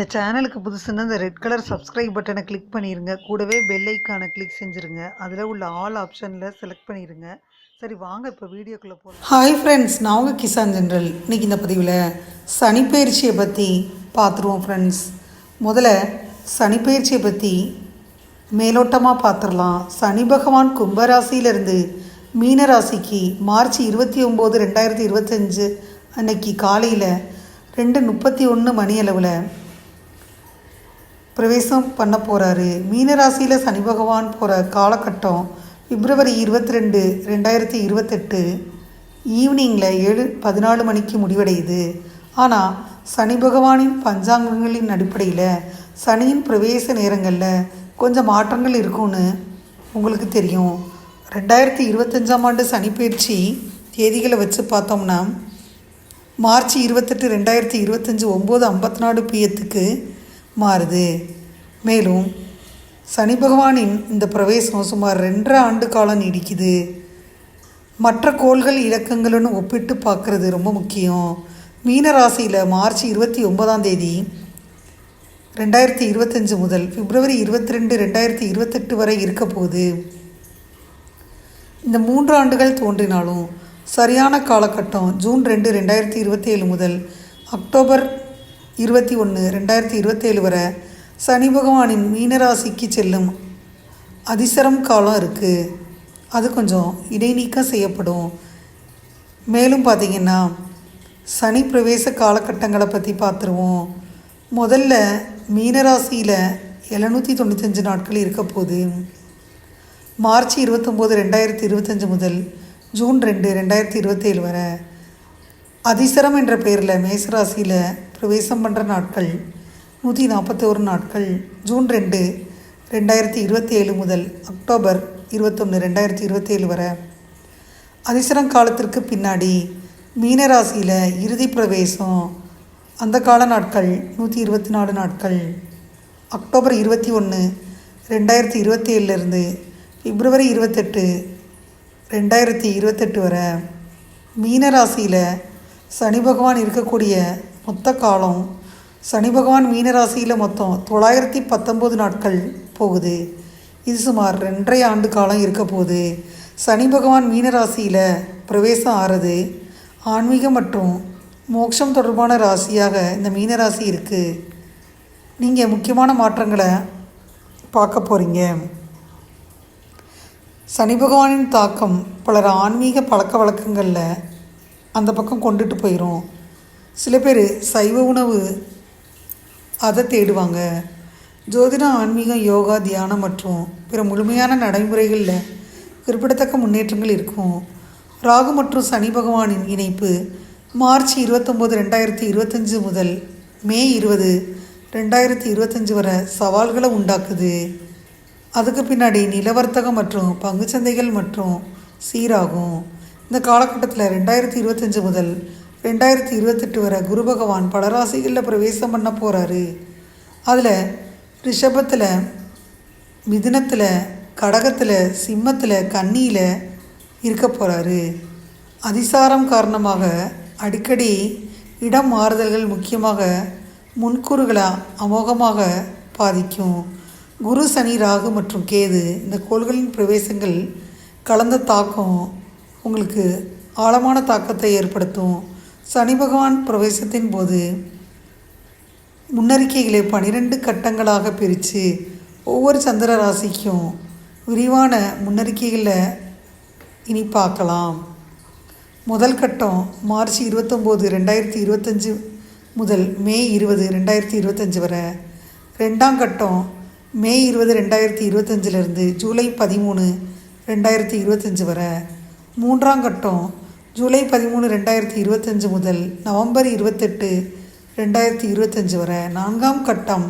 இந்த சேனலுக்கு புதுசுன்னா இந்த ரெட் கலர் சப்ஸ்கிரைப் பட்டனை கிளிக் பண்ணிடுங்க கூடவே பெல் ஐக்கானை கிளிக் செஞ்சுருங்க. அதில் உள்ள ஆல் ஆப்ஷனில் செலக்ட் பண்ணிடுங்க சரி வாங்க இப்போ வீடியோக்குள்ளே போகலாம் ஹாய் ஃப்ரெண்ட்ஸ் நான் உங்கள் கிசான் ஜென்ரல். இன்றைக்கி இந்த பதிவில் சனிப்பெயர்ச்சியை பற்றி பார்த்துருவோம் ஃப்ரெண்ட்ஸ் முதல்ல சனிப்பயிற்சியை பற்றி மேலோட்டமாக பார்த்துடலாம். சனி பகவான் கும்பராசியிலிருந்து மீனராசிக்கு மார்ச் இருபத்தி ஒம்பது ரெண்டாயிரத்தி இருபத்தஞ்சு அன்னைக்கு காலையில் ரெண்டு முப்பத்தி ஒன்று மணி அளவில் பிரவேசம் பண்ண போகிறாரு மீனராசியில் சனி பகவான் போகிற காலகட்டம் பிப்ரவரி இருபத்தி ரெண்டு ரெண்டாயிரத்தி இருபத்தெட்டு ஈவினிங்கில் ஏழு பதினாலு மணிக்கு முடிவடையுது. ஆனால் சனி பகவானின் பஞ்சாங்கங்களின் அடிப்படையில் சனியின் பிரவேச நேரங்களில் கொஞ்சம் மாற்றங்கள் இருக்கும்னு உங்களுக்கு தெரியும். ரெண்டாயிரத்தி இருபத்தஞ்சாம் ஆண்டு சனிப்பயிற்சி தேதிகளை வச்சு பார்த்தோம்னா மார்ச் இருபத்தெட்டு ரெண்டாயிரத்தி இருபத்தஞ்சி ஒம்பது ஐம்பத்தி நாலு பிஎத்துக்கு மாறுது. மேலும் சனி பகவானின் இந்த பிரவேசம் சுமார் ரெண்டரை ஆண்டு காலம் நீடிக்குது. மற்ற கோள்கள் இலக்கங்களுடன் ஒப்பிட்டு பார்க்குறது ரொம்ப முக்கியம். மீன ராசியில் மார்ச் இருபத்தி ஒன்பதாம் தேதி ரெண்டாயிரத்தி இருபத்தஞ்சு முதல் பிப்ரவரி இருபத்தி ரெண்டு ரெண்டாயிரத்தி இருபத்தெட்டு வரை இருக்க போகுது. இந்த மூன்று ஆண்டுகள் தோன்றினாலும் சரியான காலகட்டம் ஜூன் ரெண்டு ரெண்டாயிரத்தி இருபத்தேழு முதல் அக்டோபர் இருபத்தி ஒன்று ரெண்டாயிரத்தி இருபத்தேழு வரை சனி பகவானின் மீனராசிக்கு செல்லும் அதிசரம் காலம் இருக்குது அது கொஞ்சம் இடைநீக்கம் செய்யப்படும். மேலும் பார்த்திங்கன்னா சனி பிரவேச காலகட்டங்களை பற்றி பார்த்துருவோம். முதல்ல மீனராசியில் எழுநூற்றி தொண்ணூத்தஞ்சு நாட்கள் இருக்க போது மார்ச் இருபத்தொம்போது ரெண்டாயிரத்தி இருபத்தஞ்சு முதல் ஜூன் ரெண்டு ரெண்டாயிரத்தி இருபத்தேழு வரை. அதிசரம் என்ற பெயரில் மேசராசியில் பிரவேசம் பண்ணுற நாட்கள் நூற்றி நாற்பத்தோரு நாட்கள் ஜூன் ரெண்டு ரெண்டாயிரத்தி இருபத்தி ஏழு முதல் அக்டோபர் இருபத்தொன்று ரெண்டாயிரத்தி இருபத்தேழு வரை. அதிசரம் காலத்திற்கு பின்னாடி மீனராசியில் இறுதி பிரவேசம் அந்த கால நாட்கள் நூற்றி இருபத்தி நாலு நாட்கள். அக்டோபர் இருபத்தி ஒன்று ரெண்டாயிரத்தி இருபத்தி ஏழுலேருந்து பிப்ரவரி இருபத்தெட்டு ரெண்டாயிரத்தி இருபத்தெட்டு வரை. மீனராசியில் சனி பகவான் இருக்கக்கூடிய மொத்த காலம் சனி பகவான் மீனராசியில் மொத்தம் தொள்ளாயிரத்தி பத்தொம்போது நாட்கள் போகுது. இது சுமார் ரெண்டரை ஆண்டு காலம் இருக்க போகுது. சனி பகவான் மீனராசியில் பிரவேசம் ஆறுது. ஆன்மீகம் மற்றும் மோட்சம் தொடர்பான ராசியாக இந்த மீனராசி இருக்குது நீங்கள் முக்கியமான மாற்றங்களை பார்க்க போகிறீங்க சனி பகவானின் தாக்கம் பலர் ஆன்மீக பழக்க வழக்கங்களில் அந்த பக்கம் கொண்டுட்டு போயிடும் சில பேர் சைவ உணவு அதை தேடுவாங்க. ஜோதிடம் ஆன்மீகம் யோகா தியானம் மற்றும் பிற முழுமையான நடைமுறைகளில் குறிப்பிடத்தக்க முன்னேற்றங்கள் இருக்கும். ராகு மற்றும் சனி பகவானின் இணைப்பு மார்ச் இருபத்தொம்போது ரெண்டாயிரத்தி இருபத்தஞ்சு முதல் மே இருபது ரெண்டாயிரத்தி இருபத்தஞ்சு வரை சவால்களை உண்டாக்குது. அதுக்கு பின்னாடி நிலவர்த்தகம் மற்றும் பங்குச்சந்தைகள் மற்றும் சீராகும். இந்த காலகட்டத்தில் ரெண்டாயிரத்தி இருபத்தஞ்சு முதல் ரெண்டாயிரத்தி இருபத்தெட்டு வரை குரு பகவான் பல ராசிகளில் பிரவேசம் பண்ண போகிறாரு அதில் ரிஷபத்தில் மிதுனத்தில் கடகத்தில் சிம்மத்தில் கன்னியில் இருக்க போகிறாரு அதிசாரம் காரணமாக அடிக்கடி இடம் மாறுதல்கள் முக்கியமாக முன்கூறுகளை அமோகமாக பாதிக்கும். குரு சனி ராகு மற்றும் கேது இந்த கோள்களின் பிரவேசங்கள் கலந்த தாக்கம் உங்களுக்கு ஆழமான தாக்கத்தை ஏற்படுத்தும். சனி பகவான் பிரவேசத்தின் போது முன்னறிக்கைகளை பனிரெண்டு கட்டங்களாக பிரித்து ஒவ்வொரு சந்திர ராசிக்கும் விரிவான முன்னறிக்கைகளை இனி பார்க்கலாம். முதல் கட்டம் மார்ச் இருபத்தொம்போது ரெண்டாயிரத்தி இருபத்தஞ்சு முதல் மே இருபது ரெண்டாயிரத்தி இருபத்தஞ்சி வரை. ரெண்டாம் கட்டம் மே இருபது ரெண்டாயிரத்தி இருபத்தஞ்சிலேருந்து ஜூலை பதிமூணு ரெண்டாயிரத்தி இருபத்தஞ்சி வரை. மூன்றாம் கட்டம் ஜூலை பதிமூணு ரெண்டாயிரத்தி இருபத்தஞ்சு முதல் நவம்பர் இருபத்தெட்டு ரெண்டாயிரத்தி இருபத்தஞ்சு வரை. நான்காம் கட்டம்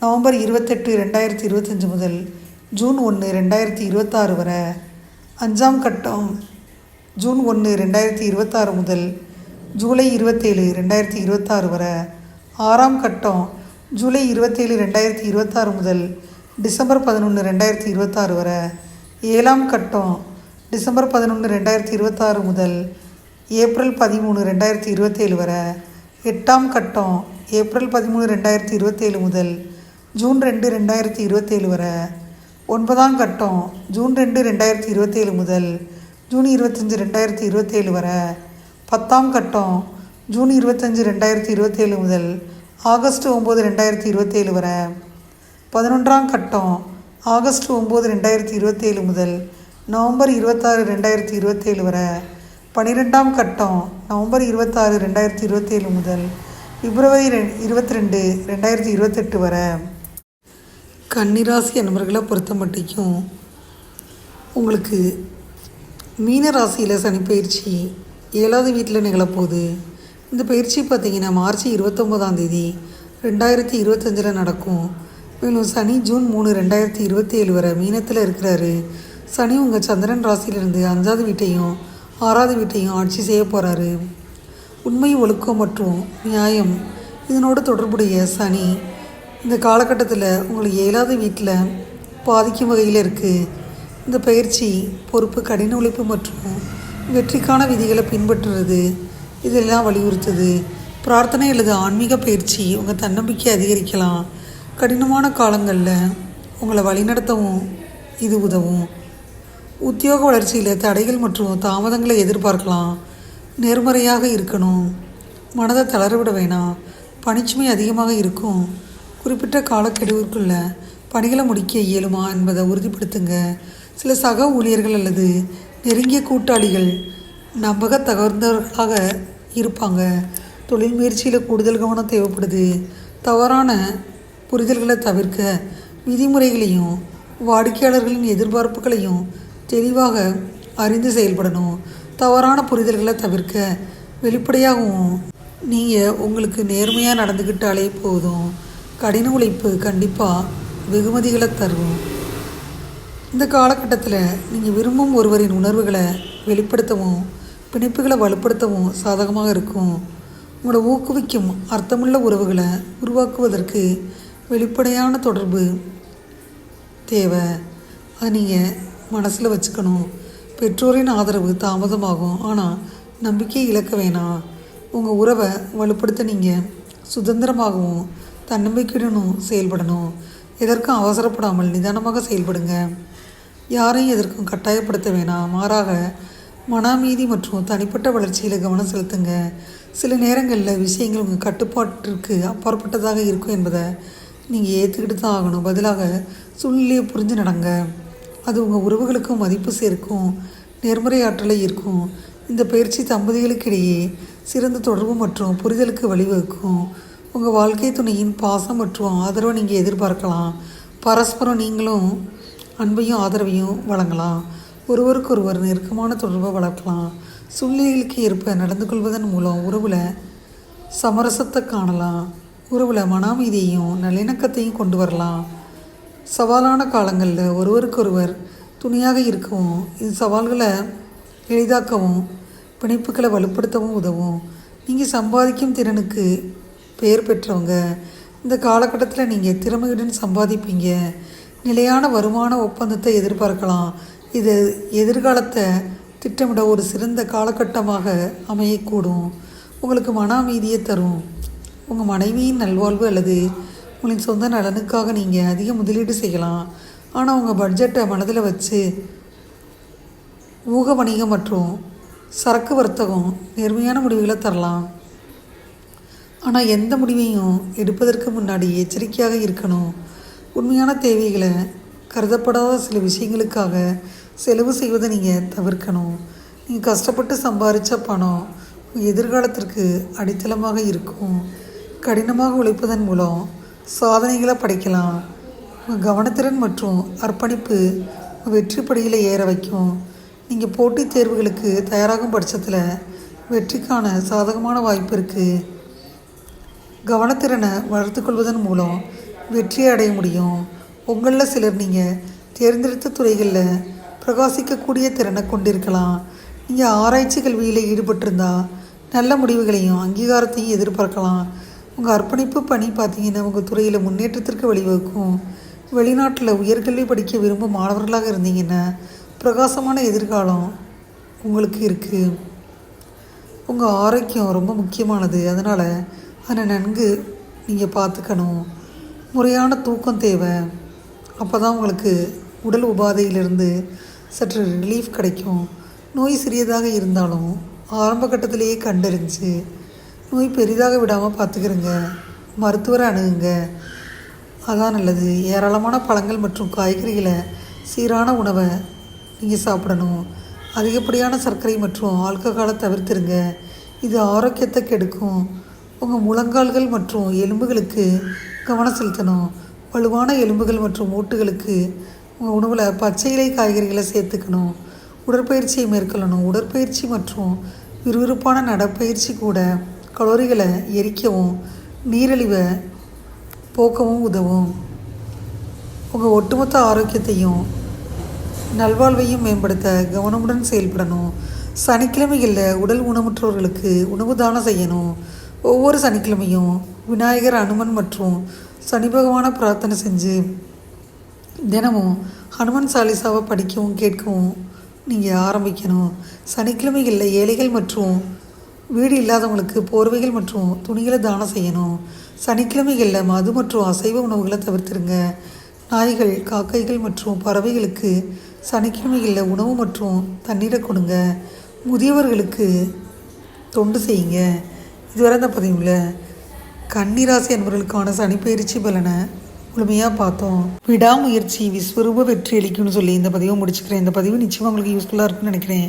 நவம்பர் இருபத்தெட்டு ரெண்டாயிரத்தி இருபத்தஞ்சு முதல் ஜூன் ஒன்று ரெண்டாயிரத்தி இருபத்தாறு வரை. அஞ்சாம் கட்டம் ஜூன் ஒன்று ரெண்டாயிரத்தி இருபத்தாறு முதல் ஜூலை இருபத்தேழு ரெண்டாயிரத்தி இருபத்தாறு வரை. ஆறாம் கட்டம் ஜூலை இருபத்தேழு ரெண்டாயிரத்தி இருபத்தாறு முதல் டிசம்பர் பதினொன்று ரெண்டாயிரத்தி இருபத்தாறு வரை. ஏழாம் கட்டம் டிசம்பர் பதினொன்று ரெண்டாயிரத்தி இருபத்தாறு முதல் ஏப்ரல் பதிமூணு ரெண்டாயிரத்தி இருபத்தேழு வரை எட்டாம் கட்டம் ஏப்ரல் பதிமூணு ரெண்டாயிரத்தி இருபத்தேழு முதல் ஜூன் ரெண்டு ரெண்டாயிரத்தி இருபத்தேழு வரை. ஒன்பதாம் கட்டம் ஜூன் ரெண்டு ரெண்டாயிரத்தி இருபத்தேழு முதல் ஜூன் இருபத்தஞ்சி ரெண்டாயிரத்தி இருபத்தேழு வரை. பத்தாம் கட்டம் ஜூன் இருபத்தஞ்சி ரெண்டாயிரத்தி இருபத்தேழு முதல் ஆகஸ்ட் ஒம்பது ரெண்டாயிரத்தி இருபத்தேழு வரை. பதினொன்றாம் கட்டம் ஆகஸ்ட் ஒம்பது ரெண்டாயிரத்தி இருபத்தேழு முதல் நவம்பர் இருபத்தாறு ரெண்டாயிரத்தி இருபத்தேழு வரை பன்னிரெண்டாம் கட்டம் நவம்பர் இருபத்தாறு ரெண்டாயிரத்தி இருபத்தேழு முதல் பிப்ரவரி ரெ இருபத்தி ரெண்டு ரெண்டாயிரத்தி இருபத்தெட்டு வரை. கன்னிராசி நண்பர்களை பொறுத்த மட்டிக்கும் உங்களுக்கு மீன ராசியில் சனி பயிற்சி ஏழாவது வீட்டில் நிகழப்போகுது. இந்த பயிற்சி பார்த்திங்கன்னா மார்ச் இருபத்தொம்போதாம் தேதி ரெண்டாயிரத்தி இருபத்தஞ்சில் நடக்கும். மேலும் சனி ஜூன் மூணு ரெண்டாயிரத்தி இருபத்தி ஏழு வரை மீனத்தில் இருக்கிறாரு. சனி உங்கள் சந்திரன் ராசியிலிருந்து அஞ்சாவது வீட்டையும் ஆறாவது வீட்டையும் ஆட்சி செய்ய போகிறாரு உண்மை ஒழுக்கம் மற்றும் நியாயம் இதனோடு தொடர்புடைய சனி இந்த காலகட்டத்தில் உங்களை ஏழாவது வீட்டில் பாதிக்கும் வகையில் இருக்குது இந்த பயிற்சி பொறுப்பு கடின உழைப்பு மற்றும் வெற்றிக்கான விதிகளை பின்பற்றுறது இதெல்லாம் வலியுறுத்துது. பிரார்த்தனை அல்லது ஆன்மீக பயிற்சி உங்கள் தன்னம்பிக்கை அதிகரிக்கலாம். கடினமான காலங்களில் உங்களை வழிநடத்தவும் இது உதவும். உத்தியோக வளர்ச்சியில் தடைகள் மற்றும் தாமதங்களை எதிர்பார்க்கலாம். நேர்மறையாக இருக்கணும். மனதை தளரவிட வேணாம். பணிச்சுமை அதிகமாக இருக்கும். குறிப்பிட்ட காலக்கெடுவிற்குள்ள பணிகளை முடிக்க இயலுமா என்பதை உறுதிப்படுத்துங்க. சில சக ஊழியர்கள் அல்லது நெருங்கிய கூட்டாளிகள் நம்பக தகர்ந்தவர்களாக இருப்பாங்க. தொழில் முயற்சியில் கூடுதல் கவனம் தேவைப்படுது. தவறான புரிதல்களை தவிர்க்க விதிமுறைகளையும் வாடிக்கையாளர்களின் எதிர்பார்ப்புகளையும் தெளிவாக அறிந்து செயல்படணும். தவறான புரிதல்களை தவிர்க்க வெளிப்படையாகவும் நீங்கள் உங்களுக்கு நேர்மையாக நடந்துக்கிட்டாலே போதும். கடின உழைப்பு கண்டிப்பாக வெகுமதிகளை தரும். இந்த காலகட்டத்தில் நீங்கள் விரும்பும் ஒருவரின் உணர்வுகளை வெளிப்படுத்தவும் பிணைப்புகளை வலுப்படுத்தவும் சாதகமாக இருக்கும். உங்களை ஊக்குவிக்கும் அர்த்தமுள்ள உறவுகளை உருவாக்குவதற்கு வெளிப்படையான தொடர்பு தேவை. அதை நீங்கள் மனசில் வச்சுக்கணும். பெற்றோரின் ஆதரவு தாமதமாகும். ஆனால் நம்பிக்கை இழக்க வேணாம். உங்கள் உறவை வலுப்படுத்த நீங்கள் சுதந்திரமாகவும் தன்னம்பிக்கையுடனும் செயல்படணும். எதற்கும் அவசரப்படாமல் நிதானமாக செயல்படுங்க. யாரையும் எதற்கும் கட்டாயப்படுத்த வேணாம். மாறாக மன அமைதி மற்றும் தனிப்பட்ட வளர்ச்சியில் கவனம் செலுத்துங்க. சில நேரங்களில் விஷயங்கள் உங்கள் கட்டுப்பாட்டிற்கு அப்பாற்பட்டதாக இருக்கும் என்பதை நீங்கள் ஏற்றுக்கிட்டு தான் ஆகணும். பதிலாக சூழ்நிலையை புரிஞ்சு நடங்க. அது உங்கள் உறவுகளுக்கும் மதிப்பு சேர்க்கும் நேர்மறை ஆற்றலை இருக்கும் இந்த பயிற்சி தம்பதிகளுக்கிடையே சிறந்த தொடர்பு மற்றும் புரிதலுக்கு வழிவகுக்கும். உங்கள் வாழ்க்கை துணையின் பாசம் மற்றும் ஆதரவை நீங்கள் எதிர்பார்க்கலாம். பரஸ்பரம் நீங்களும் அன்பையும் ஆதரவையும் வழங்கலாம். ஒருவருக்கொருவர் நெருக்கமான தொடர்பை வளர்க்கலாம். சூழ்நிலைகளுக்கு ஏற்ப நடந்து கொள்வதன் மூலம் உறவில் சமரசத்தை காணலாம். உறவில் மன அமைதியையும் நல்லிணக்கத்தையும் கொண்டு வரலாம். சவாலான காலங்களில் ஒருவருக்கொருவர் துணையாக இருக்கவும் இது சவால்களை எளிதாக்கவும் பிணைப்புகளை வலுப்படுத்தவும் உதவும். நீங்கள் சம்பாதிக்கும் திறனுக்கு பெயர் பெற்றவங்க. இந்த காலகட்டத்தில் நீங்கள் திறமையுடன் சம்பாதிப்பீங்க. நிலையான வருமான ஒப்பந்தத்தை எதிர்பார்க்கலாம். இது எதிர்காலத்தை திட்டமிட ஒரு சிறந்த காலகட்டமாக அமையக்கூடும். உங்களுக்கு மன அமைதியை தரும். உங்கள் மனைவியின் நல்வாழ்வு அல்லது உங்களின் சொந்த நலனுக்காக நீங்கள் அதிக முதலீடு செய்யலாம். ஆனால் உங்கள் பட்ஜெட்டை மனதில் வச்சு ஊக வணிகம் மற்றும் சரக்கு வர்த்தகம் நேர்மையான முடிவுகளை தரலாம். ஆனால் எந்த முடிவையும் எடுப்பதற்கு முன்னாடி எச்சரிக்கையாக இருக்கணும். உண்மையான தேவைகளை கருதப்படாத சில விஷயங்களுக்காக செலவு செய்வதை நீங்கள் தவிர்க்கணும். நீங்கள் கஷ்டப்பட்டு சம்பாதிச்ச பணம் எதிர்காலத்திற்கு அடித்தளமாக இருக்கும். கடினமாக உழைப்பதன் மூலம் சாதனைகளை படைக்கலாம். உங்கள் கவனத்திறன் மற்றும் அர்ப்பணிப்பு வெற்றி படியில் ஏற வைக்கும். நீங்கள் போட்டித் தேர்வுகளுக்கு தயாராகும் பட்சத்தில் வெற்றிக்கான சாதகமான வாய்ப்பு இருக்குது கவனத்திறனை வளர்த்துக்கொள்வதன் மூலம் வெற்றி அடைய முடியும். உங்களில் சிலர் நீங்கள் தேர்ந்தெடுத்த துறைகளில் பிரகாசிக்கக்கூடிய திறனை கொண்டிருக்கலாம். நீங்கள் ஆராய்ச்சி கல்வியில் ஈடுபட்டிருந்தால் நல்ல முடிவுகளையும் அங்கீகாரத்தையும் எதிர்பார்க்கலாம். உங்கள் அர்ப்பணிப்பு பணி பார்த்தீங்கன்னா உங்கள் துறையில் முன்னேற்றத்திற்கு வழிவகுக்கும். வெளிநாட்டில் உயர்கல்வி படிக்க விரும்பும் மாணவர்களாக இருந்தீங்கன்னா பிரகாசமான எதிர்காலம் உங்களுக்கு இருக்குது உங்கள் ஆரோக்கியம் ரொம்ப முக்கியமானது. அதனால் அதை நன்கு நீங்கள் பார்த்துக்கணும். முறையான தூக்கம் தேவை. அப்போ தான் உங்களுக்கு உடல் உபாதையிலிருந்து சற்று ரிலீஃப் கிடைக்கும். நோய் சிறியதாக இருந்தாலும் ஆரம்ப கட்டத்திலேயே கண்டறிஞ்சு நோய் பெரிதாக விடாமல் பார்த்துக்கிறேங்க மருத்துவரை அணுகுங்க. அதான் நல்லது. ஏராளமான பழங்கள் மற்றும் காய்கறிகளை சீரான உணவை நீங்கள் சாப்பிடணும். அதிகப்படியான சர்க்கரை மற்றும் ஆல்கஹாலை தவிர்த்துருங்க. இது ஆரோக்கியத்தை கெடுக்கும். உங்கள் முழங்கால்கள் மற்றும் எலும்புகளுக்கு கவனம் செலுத்தணும். வலுவான எலும்புகள் மற்றும் மூட்டுகளுக்கு உங்கள் உணவில் பச்சை இலை காய்கறிகளை சேர்த்துக்கணும். உடற்பயிற்சியை மேற்கொள்ளணும். உடற்பயிற்சி மற்றும் விறுவிறுப்பான நடப்பயிற்சி கூட கலோரிகளை எரிக்கவும் நீரிழிவை போக்கவும் உதவும். உங்கள் ஒட்டுமொத்த ஆரோக்கியத்தையும் நல்வாழ்வையும் மேம்படுத்த கவனமுடன் செயல்படணும். சனிக்கிழமைகளில் உடல் ஊனமுற்றவர்களுக்கு உணவு தானம் செய்யணும். ஒவ்வொரு சனிக்கிழமையும் விநாயகர் அனுமன் மற்றும் சனி பகவானை பிரார்த்தனை செஞ்சு தினமும் ஹனுமன் சாலிசாவை படிக்கவும் கேட்கவும் நீங்கள் ஆரம்பிக்கணும். சனிக்கிழமைகளில் ஏழைகள் மற்றும் வீடு இல்லாதவங்களுக்கு போர்வைகள் மற்றும் துணிகளை தானம் செய்யணும். சனிக்கிழமைகளில் மது மற்றும் அசைவ உணவுகளை தவிர்த்துருங்க. நாய்கள் காக்கைகள் மற்றும் பறவைகளுக்கு சனிக்கிழமைகளில் உணவு மற்றும் தண்ணீரை கொடுங்க. முதியவர்களுக்கு தொண்டு செய்யுங்க. இதுவரை இந்த பதிவில் கன்னிராசி என்பவர்களுக்கான சனிப்பயிற்சி பலனை முழுமையாக பார்த்தோம். விடாமுயற்சி விஸ்வரூப வெற்றி அளிக்கும்னு சொல்லி இந்த பதிவை முடிச்சுக்கிறேன். இந்த பதிவு நிச்சயமாக உங்களுக்கு யூஸ்ஃபுல்லாக இருக்குன்னு நினைக்கிறேன்.